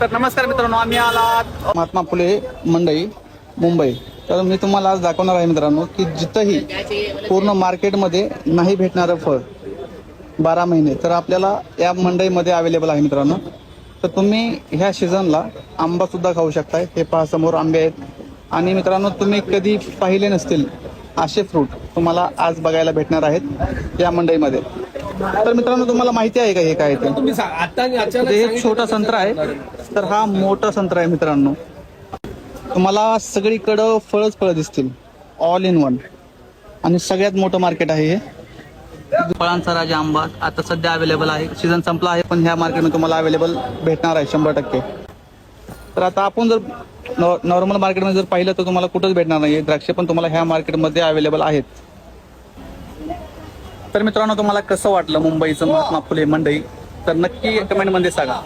तर नमस्कार मित्रांनो आम्ही आलात. महात्मा फुले मंडई मुंबई. तर मी तुम्हाला आज दाखवणार आहे मित्रांनो की जिथंही पूर्ण मार्केटमध्ये नाही भेटणारं फळ बारा महिने तर आपल्याला या मंडईमध्ये अवेलेबल आहे मित्रांनो. तर तुम्ही ह्या सीझनला आंबा सुद्धा खाऊ शकताय. हे पहा समोर आंबे आहेत. आणि मित्रांनो तुम्ही कधी पाहिले नसतील असे फ्रूट तुम्हाला आज बघायला भेटणार आहेत या मंडईमध्ये. तर मित्रांनो तुम्हाला माहिती आहे का हे काय ते? तुम्ही सांग आता आणि अचानक ते एक सांगितलं छोटा संत्रा आहे. तर हा मोठा संत्रा आहे मित्रांनो. तुम्हाला सगळीकडं फळच फळं दिसतील. ऑल इन वन आणि सगळ्यात मोठं मार्केट आहे हे. फळांचा राजा आंबा आता सध्या अवेलेबल आहे. सीझन संपला आहे पण ह्या मार्केटमध्ये तुम्हाला अवेलेबल भेटणार आहे शंभर टक्के. तर आता आपण जर नॉर्मल मार्केटमध्ये जर पाहिलं तर तुम्हाला कुठंच भेटणार नाही द्राक्षे पण तुम्हाला ह्या मार्केटमध्ये अवेलेबल आहेत. तर मित्रांनो तुम्हाला कसं वाटलं मुंबईचं महात्मा फुले मंडई? तर नक्की कमेंटमध्ये सांगा.